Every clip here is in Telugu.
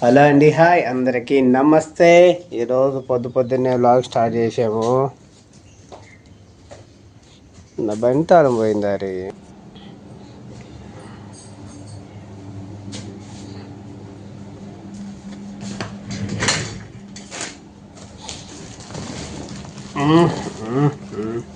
హలో అండి హాయ్. అందరికీ నమస్తే. ఈరోజు పొద్దు పొద్దున్నే బ్లాగ్ స్టార్ట్ చేసాము. నా బండి తాళం Mm-hmm.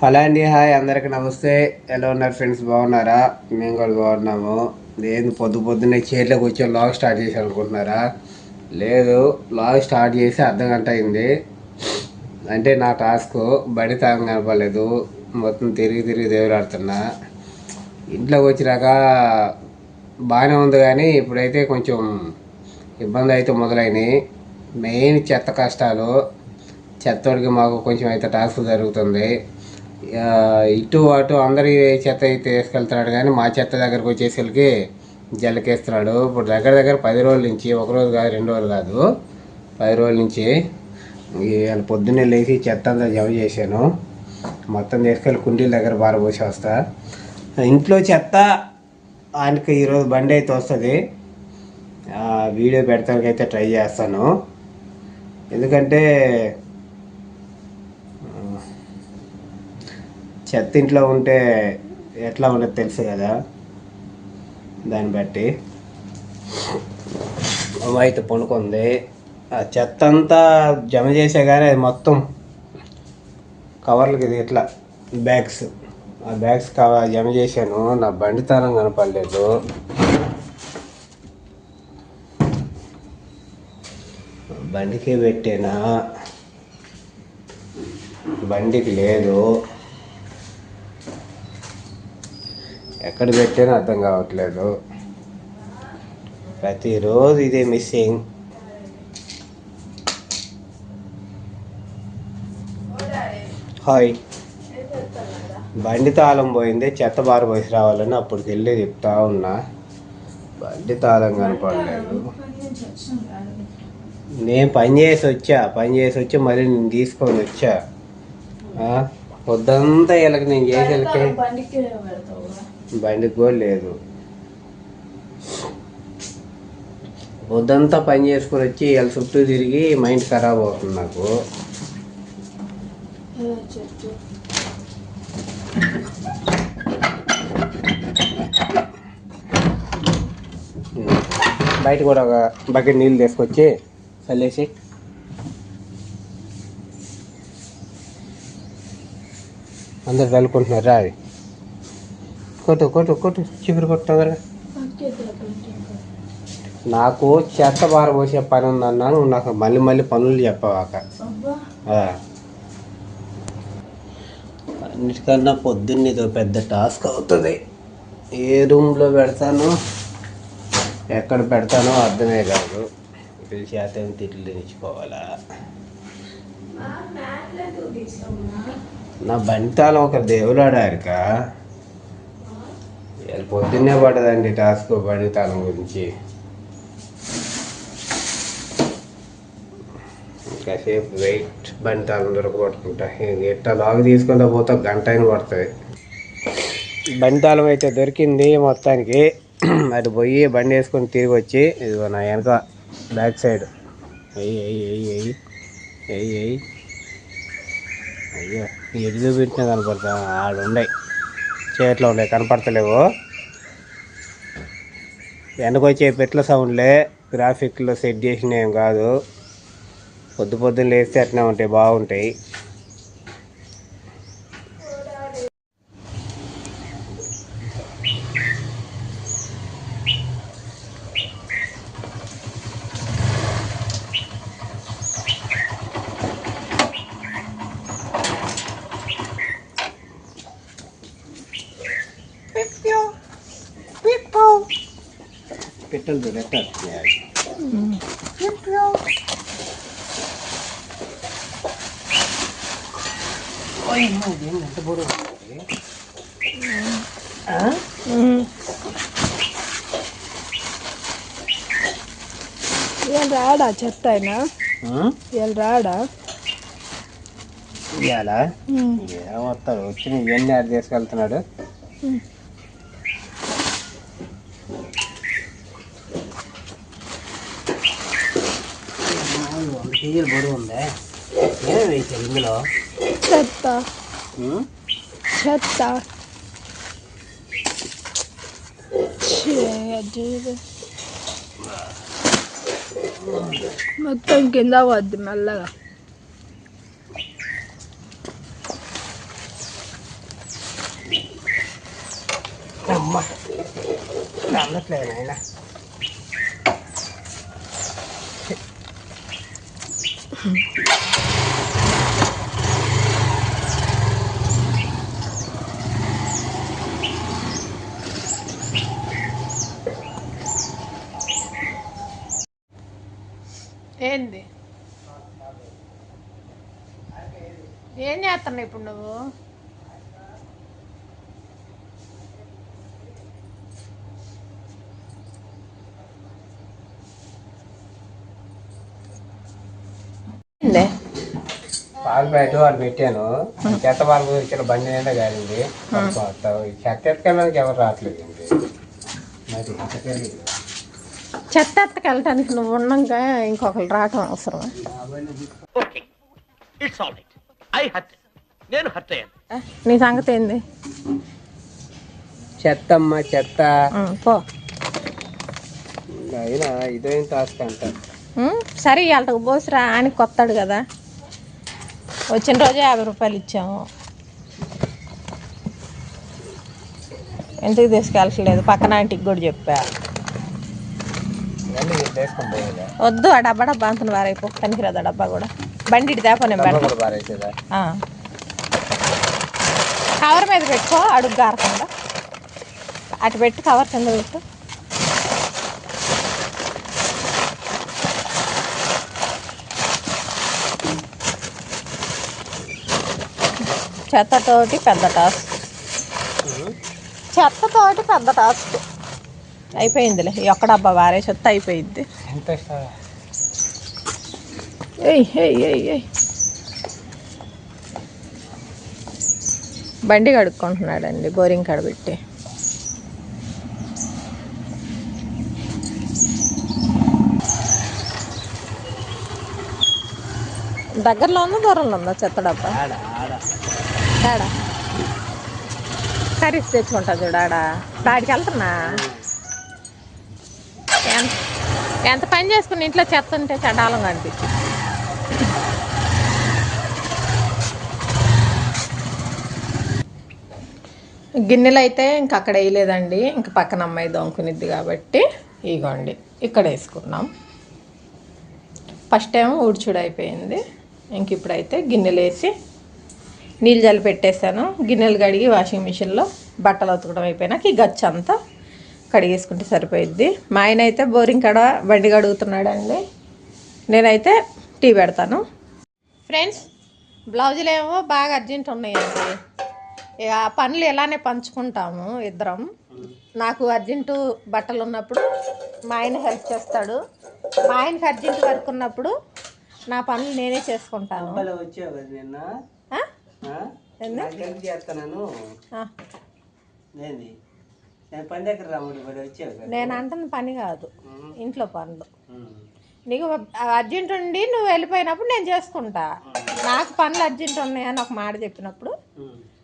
హలో అండి హాయ్. అందరికి నమస్తే. ఎలా ఉన్నారు ఫ్రెండ్స్? బాగున్నారా? మేము కూడా బాగున్నాము. లేదు పొద్దు పొద్దున్నే చైర్లో కూర్చొని లాగ్ స్టార్ట్ చేసి అనుకుంటున్నారా? లేదు లాగ్ స్టార్ట్ చేసి అర్ధ గంట అయింది. అంటే నా టాస్క్ బడి తాగం కనపడలేదు. మొత్తం తిరిగి తిరిగి దేవులాడుతున్నా. ఇంట్లోకి వచ్చినాక బాగానే ఉంది కానీ ఇప్పుడైతే కొంచెం ఇబ్బంది అయితే మొదలైనవి మెయిన్ చెత్త కష్టాలు. చెత్తోడికి మాకు కొంచెం అయితే టాస్క్ జరుగుతుంది. ఇటు అటు అందరి చెత్త అయితే వేసుకెళ్తున్నాడు కానీ మా చెత్త దగ్గరకు వచ్చేసరికి జల్లకేస్తున్నాడు ఇప్పుడు దగ్గర దగ్గర పది రోజుల నుంచి ఒక రోజు కాదు రెండు రోజులు కాదు పది రోజుల నుంచి ఇవాళ పొద్దున్నే లేచి చెత్త అంతా జమ చేశాను. మొత్తం తీసుకెళ్ళి కుండీల దగ్గర బారబోసి వస్తా. ఇంట్లో చెత్త ఆయనకి ఈరోజు బండి అయితే వస్తుంది. వీడియో పెడతానికి అయితే ట్రై చేస్తాను. ఎందుకంటే చెత్త ఇంట్లో ఉంటే ఎట్లా ఉండదు తెలుసు కదా? దాన్ని బట్టి. అమ్మ అయితే పనుకుంది. ఆ చెత్త అంతా జమ చేసే కానీ అది మొత్తం కవర్లకి ఇది ఇట్లా బ్యాగ్స్. ఆ బ్యాగ్స్ కవర్ జమ చేశాను. నా బండితనం కనపడలేదు. బండికి పెట్టానా? బండికి లేదు. ఎక్కడ పెట్టానో అర్థం కావట్లేదు. ప్రతిరోజు ఇదే మిస్సింగ్. హాయ్. బండి తాళం పోయింది చెత్త బారు పోసి రావాలని అప్పటికి వెళ్ళి చెప్తా ఉన్నా. బండి తాళం కనపడలేదు. నేను పని చేసి వచ్చా పని చేసి వచ్చి మళ్ళీ నేను తీసుకొని వచ్చా. పొద్దంతా వీళ్ళకి నేను చేసేళ్ళకి బండి కూడా లేదు. పొద్దంతా పని చేసుకొని వచ్చి వీళ్ళ చుట్టూ తిరిగి మైండ్ ఖరాబ్ అవుతుంది నాకు. బయట కూడా ఒక బకెట్ నీళ్ళు తీసుకొచ్చి చల్లేసి. అందరు చల్లుకుంటున్నారా అది? కొట్టు కొట్టు కొట్టు. చిగురు కొట్టు తొందరగా నాకు చెత్త బార పోసే పని ఉందన్నా నువ్వు నాకు మళ్ళీ మళ్ళీ పనులు చెప్పవాక. అబ్బా. ఆ. అన్నిటికన్నా పొద్దున్న ఇదో పెద్ద టాస్క్ అవుతుంది. ఏ రూమ్లో పెడతానో ఎక్కడ పెడతానో అర్థమే కాదు. పిలిచి చేత తిట్లు తినిచుకోవాలా నా బంతాలం ఒక దేవులాడారుక పొద్దున్నే పడదండి టాస్క్ బండితాళం గురించి. కాసేపు వెయిట్ బండితాళం దొరకబట్టుకుంటా. ఎట్లా లాగ్ తీసుకుంటా పోతా గంట అయిన పడుతుంది. బండితాళం అయితే దొరికింది మొత్తానికి. అటు పోయి బండి వేసుకొని తిరిగి వచ్చి ఇదిగో నా వెనక బ్యాక్ సైడ్. ఎయ్యి ఎయ్యి ఎయ్యి ఎయ్యి ఎయ్యి ఎయ్యి అయ్యో ఎటు చూపించినా కనపడతా ఆడు ఉన్నాయి చేతిలో ఉన్నాయి కనపడతలేవు. వెనకొచ్చే పెట్ల సౌండ్లే గ్రాఫిక్లో సెట్ చేసినవి ఏం కాదు. పొద్దు పొద్దున్న లేస్తే అట్నే ఉంటాయి బాగుంటాయి. రాడా చెత్త ఆయన రాడా వచ్చిన ఇవన్నీ యాడ్ చేసుకెళ్తున్నాడు వంద కేజీలు ఏమేమి వేసారు ఇందులో? చెత్త ఉం? చెత్త ఛీ, అజీబ్. మొత్తం కింద వద్దు మెల్లగా అమ్మా అందట్లేదు నాయన ఏంది? ఏం చేస్తున్నావు ఇప్పుడు నువ్వు? పాలు బయట వాడు పెట్టాను. చెత్త పాలు ఇచ్చిన బండి నిండా కాలింది చెత్త ఎత్తుకెళ్ళడానికి ఎవరు రావట్లేదు మరి ఇంతకేంది? చెత్త ఎత్తకెళ్ళటానికి నువ్వు ఉన్నాక ఇంకొకరు రావటం అవసరమా? Okay it's all right I hurt నేను హర్ట్ అయ్యాను. ఆ, నీ సంగతి ఏంది? చెత్త. అమ్మ చెత్త పో. అయినా ఇదేం టాస్క్ అంట? ఉం, సరే ఇవాళ పోసిరా ఆయనకి కొత్తాడు కదా. వచ్చిన రోజే యాభై రూపాయలు ఇచ్చాము. ఎందుకు తీసుకెళ్ళట్లేదు? పక్కన ఆంటీకి కూడా చెప్పా. వద్దు ఆ డబ్బా డబ్బా అంత వారైపో పనికిరాదు ఆ డబ్బా కూడా. బండి ఇటు తేపో నేను పెడతా. కవర్ మీద పెట్టుకో అడుగు గారకుండా అటు పెట్టి కవర్ కింద పెట్టు. చెత్తతోటి పెద్ద టాస్క్. చెత్తతోటి పెద్ద టాస్క్. అయిపోయిందిలే. ఈ ఒక్క డబ్బా వారే చెత్త అయిపోయింది బండి కడుక్కుంటున్నాడండి బోరింగ్ కడబెట్టి దగ్గరలో ఉందా దూరంలో ఉందా చెత్త డబ్బా? ఆడ కర్రీస్ తెచ్చుకుంటా చూడు ఆడ. దాడికి వెళ్తున్నా? ఎంత పని చేసుకుని ఇంట్లో చెత్త ఉంటే చండాలంగా అనిపించింది. గిన్నెలు అయితే ఇంక అక్కడ వేయలేదండి. ఇంక పక్కన అమ్మాయి దొంకునిద్ది కాబట్టి ఇగోండి ఇక్కడ వేసుకున్నాం. ఫస్ట్ ఏమో ఊడ్చుడు అయిపోయింది. ఇంక ఇప్పుడైతే గిన్నెలు వేసి నీళ్ళు జల్లి పెట్టేశాను. గిన్నెలు కడిగి వాషింగ్ మిషన్లో బట్టలు ఉతకడం అయిపోయినాక ఈ గచ్చంతా కడిగేసుకుంటే సరిపోయిద్ది. మా ఆయన అయితే బోరింగ్ కడ బండి కడుగుతున్నాడండి. నేనైతే టీ పెడతాను. ఫ్రెండ్స్ బ్లౌజులు ఏమో బాగా అర్జెంట్ ఉన్నాయండి. ఇక ఆ పనులు ఇలానే పంచుకుంటాము ఇద్దరం. నాకు అర్జెంటు బట్టలు ఉన్నప్పుడు మా ఆయన హెల్ప్ చేస్తాడు. మా ఆయనకి అర్జెంట్ వర్క్ ఉన్నప్పుడు నా పనులు నేనే చేసుకుంటాను. అబ్బాయిలో వచ్చావు కదా నిన్న? ఆ? నేను అంటున్న పని కాదు. ఇంట్లో పనులు. నీకు అర్జెంట్ ఉండి నువ్వు వెళ్ళిపోయినప్పుడు నేను చేసుకుంటా. నాకు పనులు అర్జెంట్ ఉన్నాయని ఒక మాట చెప్పినప్పుడు.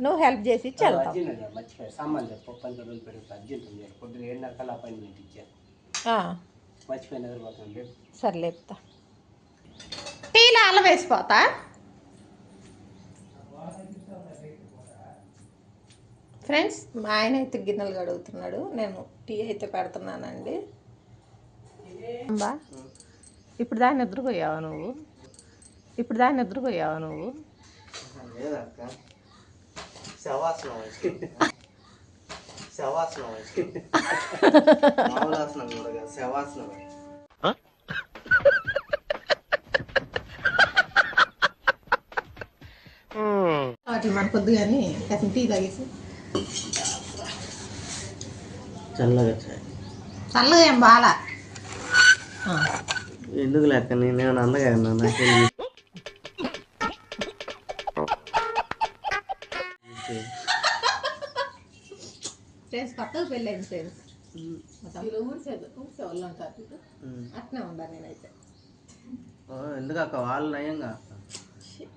నువ్వు హెల్ప్ చేసి ఇచ్చి వెళ్తావు అర్జెంట్ అండి మర్చిపోయా ఫ్రెండ్స్ మా ఆయన అయితే గిన్నెలు కడుగుతున్నాడు. నేను టీ అయితే పెడుతున్నానండి. అంబా ఇప్పుడు దాన్ని నిద్రపోయావా నువ్వు? ఇప్పుడు దాన్ని నిద్రపోయావా నువ్వు? వాటి మన కొద్ది కానీ కాసిన టీ తాగేసి చల్లగా చల్లగా ఏం బాలా ఎందుకు లేక నేను అందగా నాకు ఫ్రెండ్స్ కొత్తగా పెళ్ళైంది ఫ్రెండ్స్. అట్నే ఉండా నేనైతే. ఓ ఎందుకు అక్క వాళ్ళు నయంగా?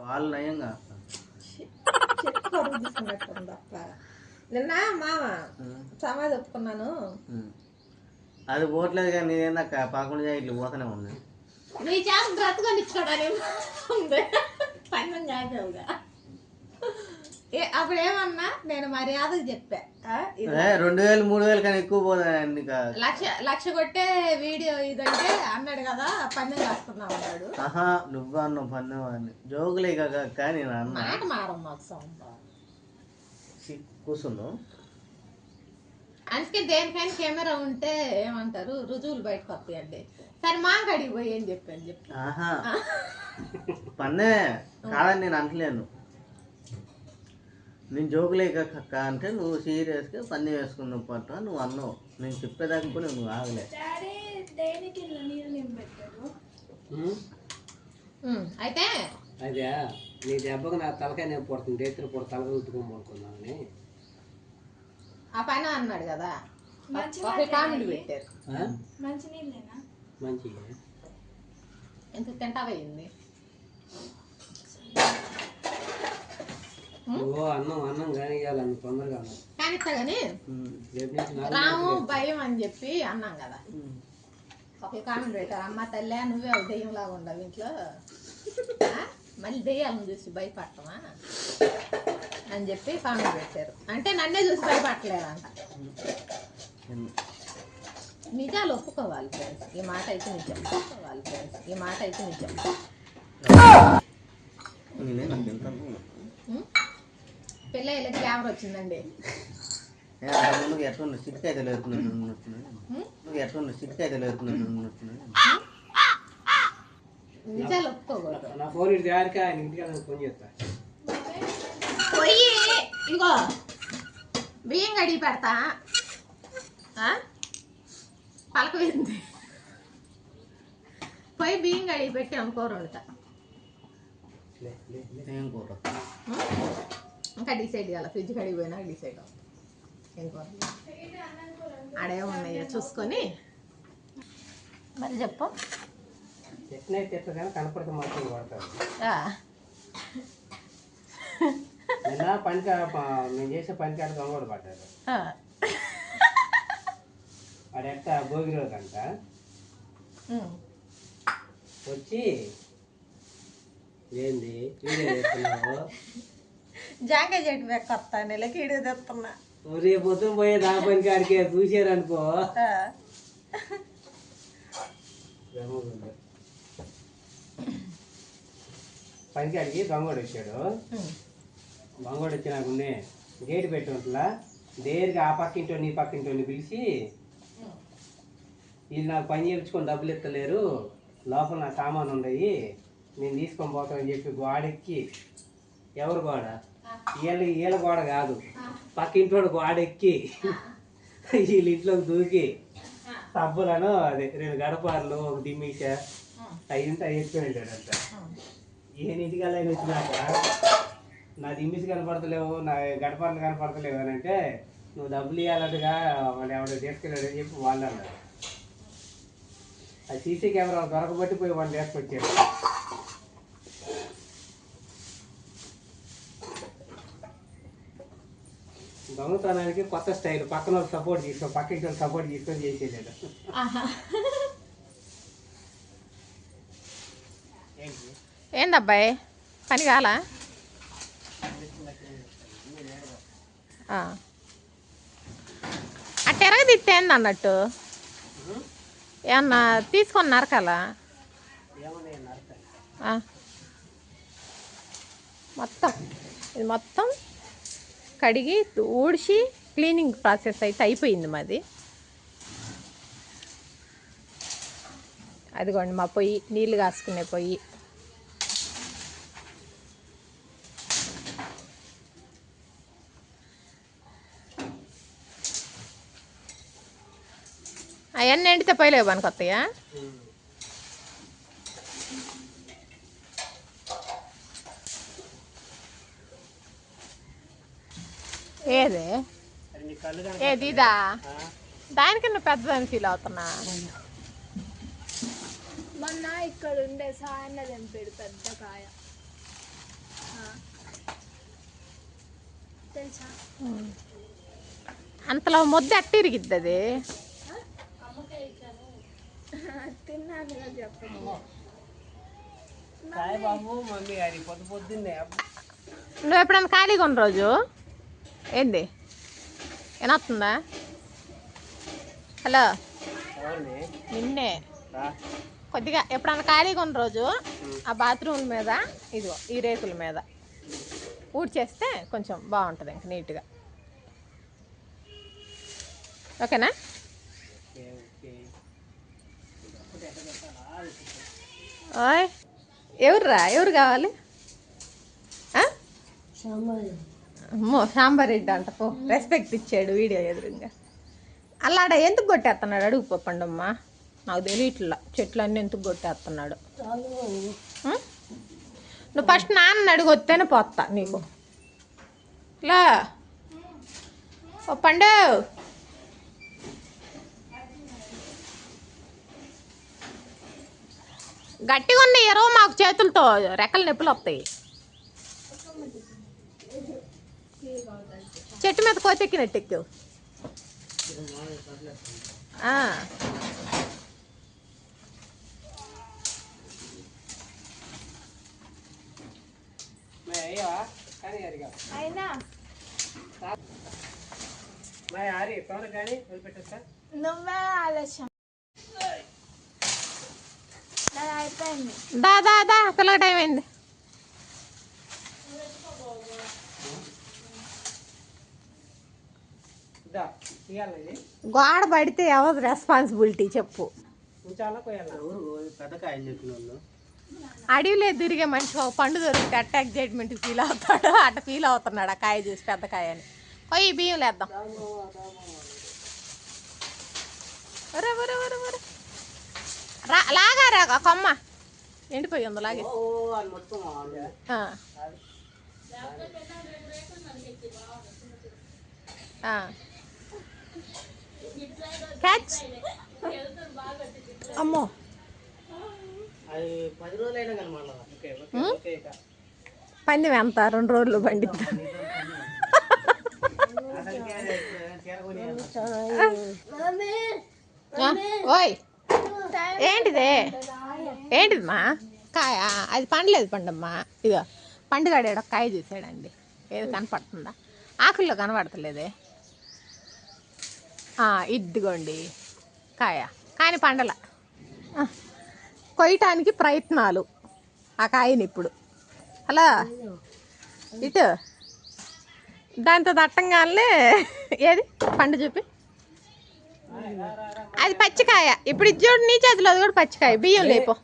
వాళ్ళు నయంగా? అక్క. నిన్న మామ సమాధి ఒప్పుకున్నాను. అది పోవట్లేదు కానీ నేనేందక్క పదకొండు ఇట్లా పోతూనే ఉంది. నీ చేత బ్రతకొని ఇచ్చుకోవడానికి పన్నం ఏ అప్పుడు ఏమన్నా నేను మర్యాదకు చెప్పా. ఆ, ఇది ఏ, రెండు వేలు మూడు వేలు కానీ ఎక్కువ పోదా నీకు లక్ష లక్ష కొట్టే వీడియో ఇదంటే అన్నాడు కదా పందెం కాస్తున్నావు అన్నాడు. ఆహా నువ్వు అన్నావు పన్ను అని. జోకులే కాక కానీ నేను అన్న. మాట మారం మాకు కూర్చున్నావు అందుకే దేనికైనా కెమెరా ఉంటే ఏమంటారు? రుజువులు బయటకు వస్తాయండి. సరే మా కడిగి పోయి ఏం చెప్పాను చెప్పు. ఆహా. పన్నే కాదని నేను అంటలేను నేను జోకులే కక్క అంటే నువ్వు సీరియస్గా పన్ను వేసుకున్నావు పట్ట నువ్వు అన్నావు. నేను చెప్పేదాకా కూడా నువ్వు ఆగలే. అయితే అదే నీ దెబ్బకు నా తలకాయ నేను పుడుతుంది రేత్రి పూట తలక ఉత్తుకోమనుకున్నానని ఆ పైన అన్నాడు కదా. ఒక కామెంట్ పెట్టారు. మంచి ఎంత తింటావయింది ఓ అన్నం అన్నం కానీ ఇవ్వాలని తొందరగా అన్నం కానిస్తా కానీ రాము భయం అని చెప్పి అన్నాం కదా. ఒక కామెంట్ పెట్టారు. అమ్మ తల్లి నువ్వే ఒక దెయ్యంలాగా ఉండవు ఇంట్లో? మళ్ళీ దెయ్యాలను చూసి భయపడటమా అని చెప్పి కామెంట్ పెట్టారు. అంటే నన్నే చూసి భయపడలేదంట నిజాలు ఒప్పుకోవాలి ఫ్రెండ్స్ ఈ మాట అయితే నిజం. ఒప్పుకోవాలి ఫ్రెండ్స్ ఈ మాట అయితే నిజం? పిల్లలకి కెమెరా వచ్చిందండి. నువ్వు ఎట్లా సిటికాయ తెలియతున్నాడు ఉం? నువ్వు ఎట్లా సిటికాయ తెలియతున్నాడు నిజాలు ఒప్పుకోకూడదు. నా ఫోన్ ఇటు దారిక ఆయన ఇంటికి ఫోన్ చేస్తా. పొయ్యి ఇగో బియ్యం కడిగి పెడతా. ఆ? పలక వేసింది పొయ్యి బియ్యం కడిగి పెట్టి వండుతా. ఏం కూర? ఉం? ఇంకా డిసైడ్ చేయాలి ఫ్రిడ్జ్ కడిగి పోయినా డిసైడ్ అవుతుంది ఏం కూర? ఆడే ఉన్నాయో చూసుకొని? మరి చెప్పు. కనపడితే మాత్రం కొడతారు నిన్న పని మేము చేసే పని కాడ దొంగ కూడా పడ్డారు ఆ. వాడు ఎట్ట భోగి రోజు అంట. వచ్చి ఏంది? జాంకాయ చెట్టు నెలకి తెస్తున్నా. రేపు పొద్దున పోయే దా పని కాడికి చూసారనుకో ఆ. పని కాడికి దొంగడు వచ్చాడు. బంగోడు దొంగడు వచ్చినాకునే గేట్ పెట్టి ఉంటలా ఆ పక్కింటో నీ పక్కింటోని పిలిచి వీళ్ళు నాకు పని చేయించుకొని డబ్బులు ఎత్తలేరు. లోపల నా సామాన్ ఉన్నాయి. నేను తీసుకొని పోతానని చెప్పి గోడెక్కి ఎవరు గోడ? వీళ్ళ వీళ్ళ గోడ కాదు. పక్కింటోడు గోడెక్కి వీళ్ళ ఇంట్లోకి దూకి సబ్బులను అదే రెండు గడపార్లు ఒక దిమ్మీస అయ్యింత ఎత్తుకొని వెళ్ళాడంట. ఏ ఇంటికల్లా వచ్చినాక నా దిమ్మిసి కనపడతలేవు నా గడపార్లు కనపడతలేవు అని అంటే నువ్వు డబ్బులు ఇవ్వాలట్టుగా వాళ్ళు ఎవడో తీసుకెళ్ళాడు అని చెప్పి వాళ్ళు అన్నారు. ఆ సీసీ కెమెరా దొరకబట్టి పోయి వాళ్ళు తీసుకొచ్చారు. దొంగతనానికి కొత్త స్టైల్ పక్కన వాళ్ళు సపోర్ట్ తీసుకో పక్కింటి వాళ్ళు సపోర్ట్ తీసుకొని ఆహా. ఏందబ్బాయి? పని కాలా? ఆ. అట్ట అన్నట్టు? ఏమన్నా తీసుకొని నరకాలా? మొత్తం. ఇది మొత్తం కడిగి ఊడ్చి క్లీనింగ్ ప్రాసెస్ అయితే అయిపోయింది మాది. అదిగోండి మా పొయ్యి నీళ్ళు కాసుకునే పొయ్యి. అవన్నీ ఎండితే పొయ్యిలేవు పనికి వస్తాయా? ఏది? ఏది ఇదా? దానికన్నా పెద్దదని ఫీల్ అవుతున్నా. మొన్న ఇక్కడ ఉండే సాయన్న తెంపాడు పెద్ద కాయ. తెలుసా? అంతలో ముద్ద అట్టి ఇరిగిద్ది అది తిన్నాను కదా చెప్పండి. సాయిబాబు మమ్మీ గారి పొద్దు పొద్దున్నే. నువ్వు ఎప్పుడైనా ఖాళీగా ఉన్న రోజు? ఏంది? ఏనొస్తుందా హలో. నిన్నే. కొద్దిగా ఎప్పుడన్నా ఖాళీగా ఉన్న రోజు ఆ బాత్రూమ్ మీద ఇదిగో ఈ రేకుల మీద ఊడ్చేస్తే కొంచెం బాగుంటుంది ఇంక నీట్గా. ఓకేనా ఓకే, ఓకే. ఓయ్ ఎవర్రా? ఎవరు కావాలి? అమ్మో సాంబారెడ్డి అంట పో. రెస్పెక్ట్ ఇచ్చాడు వీడియో ఎదురుగా. అలాడ ఎందుకు కొట్టేస్తున్నాడు అడుగు పండమ్మ. నాకు తెలియట్లా చెట్లు అన్నీ ఎందుకు కొట్టేస్తున్నాడు నువ్వు ఫస్ట్ నాన్న అడుగు వస్తేనే పోతా నీకు. ఇలా ఓ పండు. గట్టిగా ఉన్న ఎరవ మాకు చేతులతో. రెక్కల నొప్పులు వస్తాయి. చెట్టు మీద కోతెక్కినట్టు ఎక్కావు ఆ. మరి అయ్యావా కానీ అడిగా అయినా మరి ఆరి తొందరగా కానీ వదిలిపెట్టేస్తా నువ్వే ఆలస్యం నాది అయిపోయింది దా దా దా టైం అయింది. గోడ పడితే ఎవరు రెస్పాన్సిబిలిటీ చెప్పు. అడవిలో తిరిగే మనిషి ఒక పండు దొరికితే అట్ట ఎగ్జైట్మెంట్ ఫీల్ అవుతాడు. అట్ట ఫీల్ అవుతున్నాడు ఆ కాయ చూసి పెద్ద కాయ అని పోయి బియ్యం లేద్దాం. ఒరే ఒరే ఒరే రా లాగారా ఆ కొమ్మ. ఎండిపోయి ఉంది లాగే. ఓ అని మొత్తం ఆ. ఆ. క్యాచ్ అమ్మో. అది పది రోజులైనా కానీ మళ్ళీ. ఓకే ఓకే ఉం? ఓకే ఇక. పంది ఎంత రెండు రోజులు పండిద్దా? అసలుకే చేరకొని ఆ, ఓయ్. ఏంటిదే? ఏంటిది మా కాయ అది పండలేదు పండమ్మా. ఇదో పండుగాడేడో ఒక కాయ చూసాడండి ఏది కనపడుతుందా? ఆకుల్లో కనపడతలేదే ఇదిగోండి కాయ. కానీ పండల. కొయ్యటానికి ప్రయత్నాలు. ఆ కాయని ఇప్పుడు. అలా ఇటు. దాంతో దట్టంగానే ఏది? పండు చూపి. అది పచ్చికాయ. ఇప్పుడు ఇది చూడు నీ చేతిలో అది కూడా పచ్చికాయ. బియ్యం లేపో.